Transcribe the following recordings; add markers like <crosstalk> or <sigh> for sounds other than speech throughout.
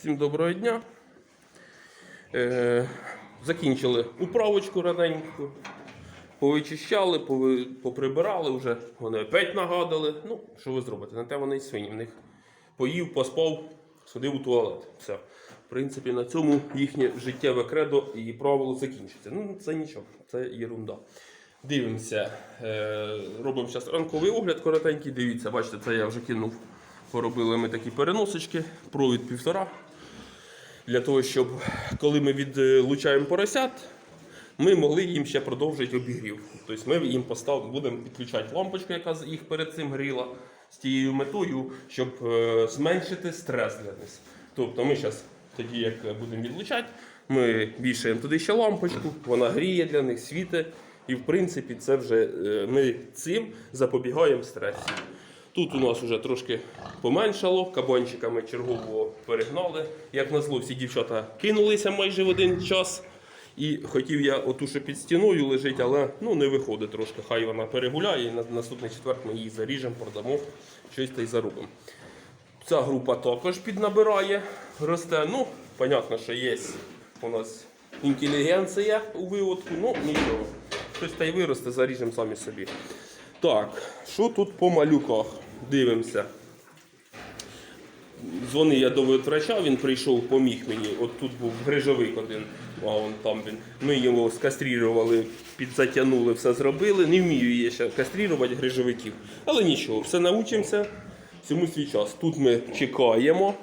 Всім доброго дня. Е, закінчили управочку раненьку. Повичищали, пови- поприбирали вже. Вони опять нагадали. Ну, що ви зробите? На те вони й свині. В них поїв, поспав, сходив у туалет. Все. В принципі, на цьому їхнє життєве кредо і правило закінчиться. Ну, це нічого, це єрунда. Дивимося, е, робимо зараз ранковий огляд коротенький. Дивіться, бачите, це я вже кинув. Поробили ми такі переносочки, провід півтора. Для того, щоб коли ми відлучаємо поросят, ми могли їм ще продовжити обігрів. Тобто ми їм постав, будемо підключати лампочку, яка їх перед цим гріла, з тією метою, щоб е, зменшити стрес для них. Тобто ми зараз, тоді як будемо відлучати, ми вішаємо туди ще лампочку, вона гріє для них, світить. І в принципі це вже е, ми цим запобігаємо стресу. Тут у нас вже трошки поменшало, кабанчиками чергового перегнали. Як назло, всі дівчата кинулися майже в один час. І хотів я оту, що під стіною лежить, але ну, не виходить трошки. Хай вона перегуляє, і на наступний четвер ми її заріжемо, продамо, щось та й заробимо. Ця група також піднабирає, росте. Ну, понятно, що є у нас інтелігенція у виводку, ну нічого. Щось та й виросте, заріжемо самі собі. Так, що тут по малюках? Дивимося. Дзвони я до витрачав, він прийшов, поміг мені. От тут був грижовик один, а он там він. Ми його скастрірували, підзатягнули, все зробили. Не вмію я ще кастрірувати грижовиків. Але нічого, все научимося. Цьому свій час. Тут ми чекаємо.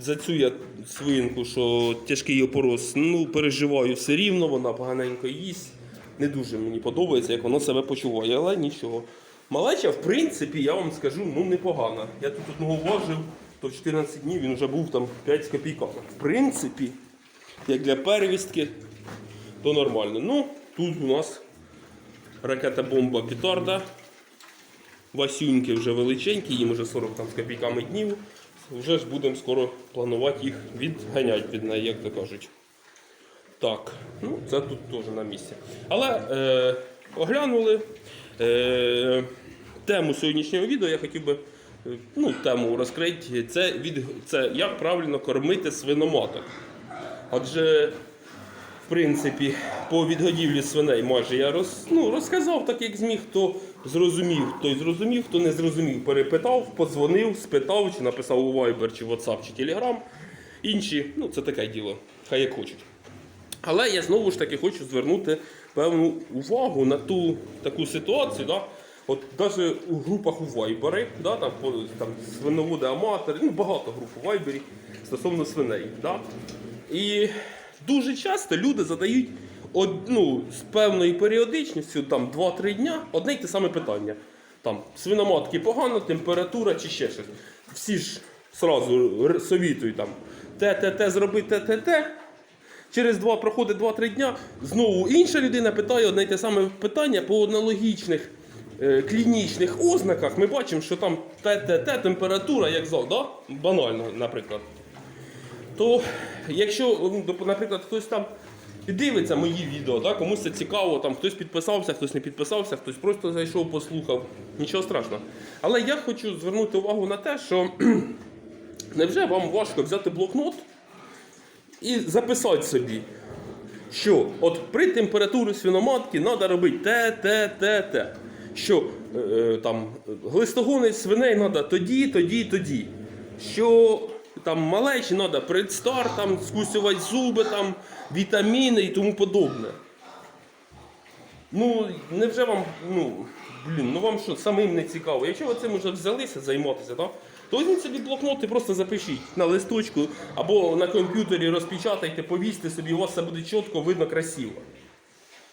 За цю я свинку, що тяжкий опорос, ну, переживаю все рівно, вона поганенько їсть. Не дуже мені подобається, як воно себе почуває, але нічого. Малеча, в принципі, я вам скажу, ну непогана. Я тут одного важив, то в 14 днів він вже був там 5 з. В принципі, як для первістки, то нормально. Ну, тут у нас ракета-бомба петарда. Васюньки вже величенькі, їм вже 40 там з копійками днів. Вже ж будемо скоро планувати їх відганяти від неї, як то кажуть. Так, ну це тут теж на місці. Але е, оглянули е, тему сьогоднішнього відео, я хотів би е, ну, тему розкрити. Це, від, це як правильно кормити свиноматок. Адже в принципі, по відгодівлі свиней майже я роз, ну, розказав так, як зміг, хто зрозумів, той зрозумів, хто не зрозумів, перепитав, подзвонив, спитав, чи написав у Viber, чи WhatsApp, чи Telegram. Інші, ну це таке діло, хай як хочуть. Але я знову ж таки хочу звернути певну увагу на ту таку ситуацію. Да? От навіть у групах у Вайбері, да, там, там свиноводи, аматори, ну багато груп у Вайбері стосовно свиней. Да? І дуже часто люди задають одну з певною періодичністю, там 2-3 дня, одне й те саме питання. Там свиноматки погано, температура чи ще щось. Всі ж сразу совітують там те, те, те, зроби те, те, те. Через два проходить 2-3 дня, знову інша людина питає одне й те саме питання по аналогічних е, клінічних ознаках. Ми бачимо, що там те, те, те, температура, як зал, да? банально, наприклад. То якщо, наприклад, хтось там дивиться мої відео, да, комусь це цікаво, там хтось підписався, хтось не підписався, хтось просто зайшов, послухав, нічого страшного. Але я хочу звернути увагу на те, що <clears throat> невже вам важко взяти блокнот і записати собі, що от при температурі свиноматки треба робити те, те, те, те. Що е, е, там глистогони свиней треба тоді, тоді, тоді. Що там малечі треба предстар, там скусювати зуби, там, вітаміни і тому подобне. Ну, невже вам, ну, блін, ну вам що, самим не цікаво? Якщо ви цим вже взялися займатися, так? То візьміть собі блокнот і просто запишіть на листочку або на комп'ютері розпечатайте, повісьте собі, у вас все буде чітко, видно, красиво.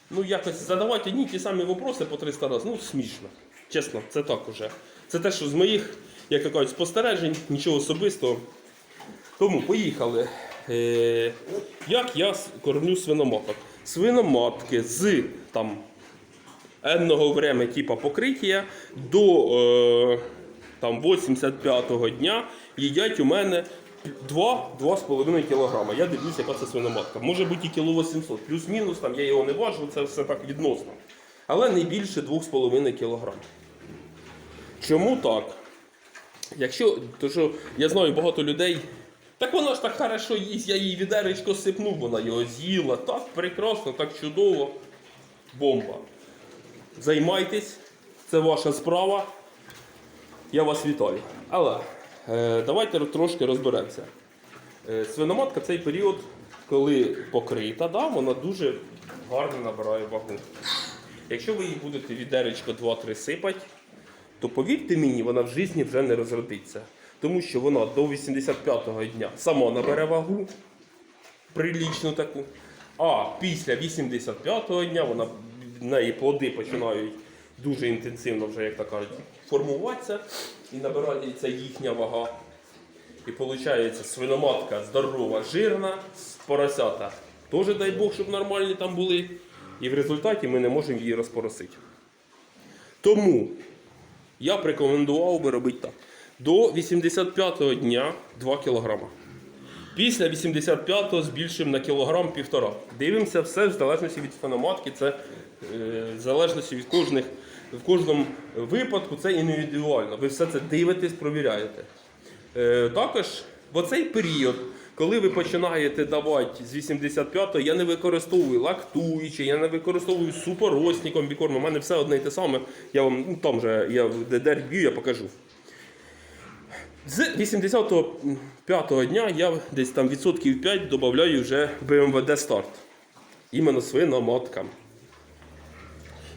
Ну, якось задавати одні ті самі вопроси по 300 разів, ну смішно. Чесно, це так уже. Це те, що з моїх, як кажуть, спостережень, нічого особистого. Тому поїхали. Е, як я кормлю свиноматок? Свиноматки з там енного время типа покриття до е, там 85-го дня їдять у мене 2-2,5 кг. Я дивлюся, яка це свиноматка. Може бути і кіло 800, плюс-мінус, там я його не важу, це все так відносно. Але не більше 2,5 кг. Чому так? Якщо, то що я знаю багато людей Так вона ж так хорошо їсть, я їй відеречко сипнув, вона його з'їла. Так прекрасно, так чудово. Бомба. Займайтесь, це ваша справа. Я вас вітаю. Але е, давайте трошки розберемося. Е, свиноматка цей період, коли покрита, да, вона дуже гарно набирає вагу. Якщо ви їй будете відеречко 2-3 сипати, то повірте мені, вона в житті вже не розродиться. Тому що вона до 85-го дня сама набере вагу, прилічну таку. А після 85-го дня вона, в неї плоди починають дуже інтенсивно, вже, як так кажуть, формуватися і набирається їхня вага. І виходить свиноматка здорова, жирна, поросята теж дай Бог, щоб нормальні там були. І в результаті ми не можемо її розпоросити. Тому я б рекомендував би робити так. До 85-го дня 2 кг. Після 85-го збільшуємо на кілограм півтора. Дивимося все в залежності від феноматки, це е, в залежності від кожних, в кожному випадку це індивідуально. Ви все це дивитесь, провіряєте. Е, також в оцей період, коли ви починаєте давати з 85-го, я не використовую лактуючи, я не використовую супоросником бікорм. У мене все одне і те саме. Я вам ну, там же я в ДДР я покажу. З 85-го дня я десь там відсотків 5 додаю вже БМВД старт. Іменно свиноматкам.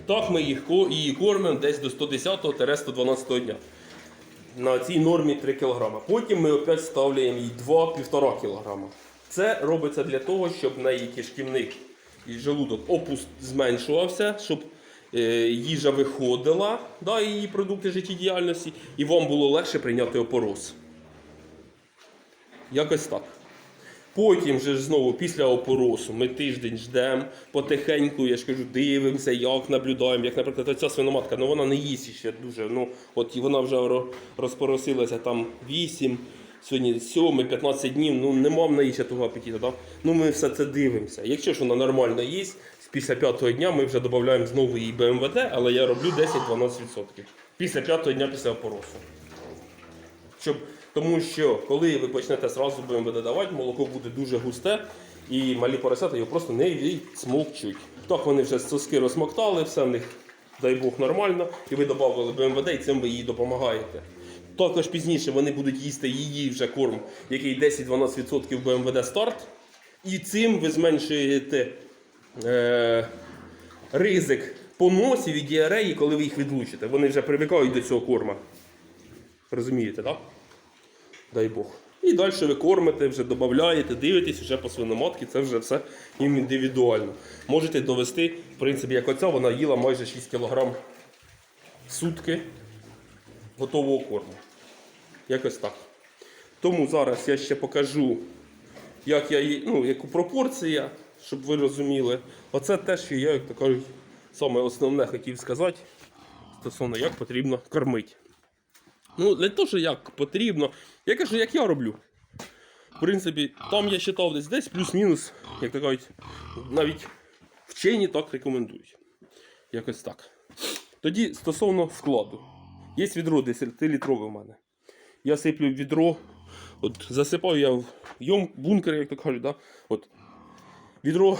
Так ми їх, її кормимо десь до 110-112 дня. На цій нормі 3 кг. Потім ми опять ставляємо їй 2-1,5 кг. Це робиться для того, щоб в неї кишківник і желудок опуст зменшувався, щоб е, їжа виходила, да, її продукти життєдіяльності, і вам було легше прийняти опороз. Якось так. Потім же ж знову після опоросу ми тиждень ждемо, потихеньку, я ж кажу, дивимося, як наблюдаємо. Як, наприклад, оця свиноматка, ну вона не їсть ще дуже. Ну, от і вона вже розпоросилася там 8, сьогодні 7, 15 днів, ну нема в неї ще того апетиту. Да? Ну ми все це дивимося. Якщо ж вона нормально їсть, після п'ятого дня ми вже додаємо знову її БМВД, але я роблю 10-12%. Після п'ятого дня після опоросу. Щоб, тому що коли ви почнете зразу БМВД давати, молоко буде дуже густе і малі поросята його просто не відсмокчуть. Так вони вже соски розмоктали, все в них, дай Бог, нормально, і ви додали БМВД, і цим ви їй допомагаєте. Також пізніше вони будуть їсти її вже корм, який 10-12% БМВД старт. І цим ви зменшуєте е, ризик поносів і діареї, коли ви їх відлучите. Вони вже привикають до цього корма. Розумієте, так? Дай Бог. І далі ви кормите, вже додаєте, дивитесь вже по свиноматки, це вже все їм індивідуально. Можете довести, в принципі, як оця, вона їла майже 6 кг сутки готового корму. Якось так. Тому зараз я ще покажу, як я її, ну, яку пропорція, щоб ви розуміли. Оце те, що я, як то кажуть, саме основне хотів сказати стосовно як потрібно кормити. Ну, не то, що як потрібно. Я кажу, як я роблю. В принципі, там я читав десь десь плюс-мінус, як то кажуть, навіть вчені так рекомендують. Якось так. Тоді стосовно складу. Є відро 10-літрове в мене. Я сиплю відро, от засипаю я в йом, бункер, як то кажуть, да? от, відро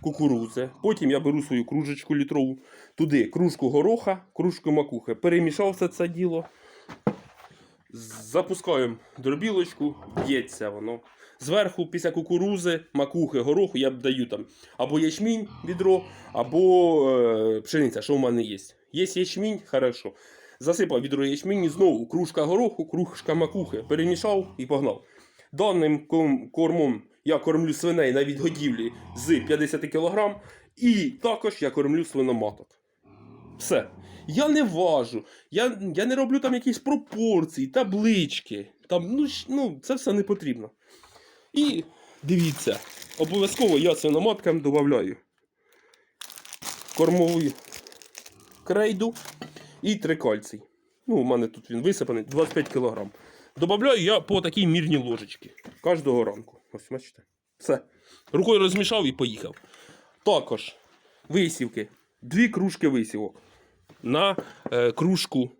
кукурудзи. Потім я беру свою кружечку літрову, туди кружку гороха, кружку макухи. Перемішав все це діло. Запускаємо дробілочку, б'ється воно. Зверху, після кукурузи, макухи, гороху я б даю там або ячмінь відро, або е, пшениця, що в мене є. Є ячмінь, хорошо. Засипав відро ячмінь, знову кружка гороху, кружка макухи, перемішав і погнав. Даним кормом я кормлю свиней на відгодівлі з 50 кг, і також я кормлю свиноматок. Все. Я не важу, я, я не роблю там якісь пропорції, таблички. Там, ну, ну, це все не потрібно. І дивіться, обов'язково я свиноматкам додаю кормову крейду і трикальцій. Ну, у мене тут він висипаний 25 кг. Добавляю я по такій мірній ложечці. Кожного ранку. Ось, бачите. Все. Рукою розмішав і поїхав. Також висівки. Дві кружки висівок на е, кружку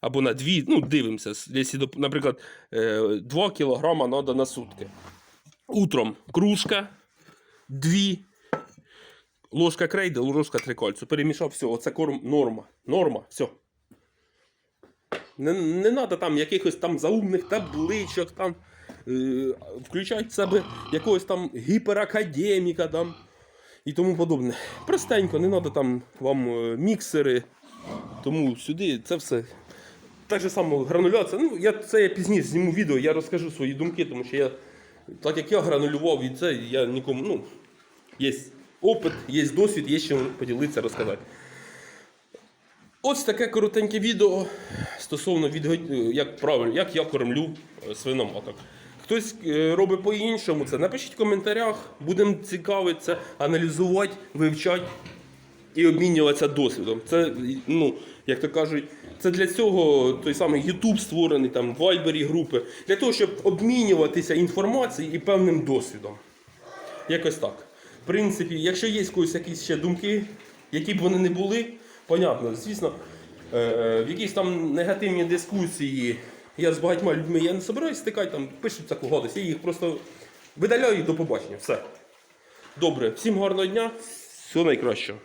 або на 2, ну дивимося. Якщо, наприклад, 2 кг треба на сутки. Утром кружка, 2 ложка крейди, ложка трикольцю. Перемішав все, оце корм норма. Норма, все. Не, не треба там якихось там заумних табличок, там, е, включати в себе якогось там гіперакадеміка там, і тому подобне. Простенько, не треба там вам е, міксери. Тому сюди це все. Так же само грануляція. Ну, я, це я пізніше зніму відео, я розкажу свої думки, тому що я, так як я гранулював і це, я нікому. ну, Є опит, є досвід, є чим поділитися, розказати. Ось таке коротеньке відео стосовно відго... як правильно, як я кормлю е, свиноматок. Хтось е, робить по-іншому це. Напишіть в коментарях, будемо цікавитися, аналізувати, вивчати і обмінюватися досвідом. Це, ну, як то кажуть, це для цього той самий YouTube створений, там, Viber групи, для того, щоб обмінюватися інформацією і певним досвідом. Якось так. В принципі, якщо є когось якісь ще думки, які б вони не були, понятно, звісно, е, в якісь там негативні дискусії я з багатьма людьми я не собираюсь стикати, там пишуть таку гадость, я їх просто видаляю і до побачення. Все. Добре, всім гарного дня, всього найкращого.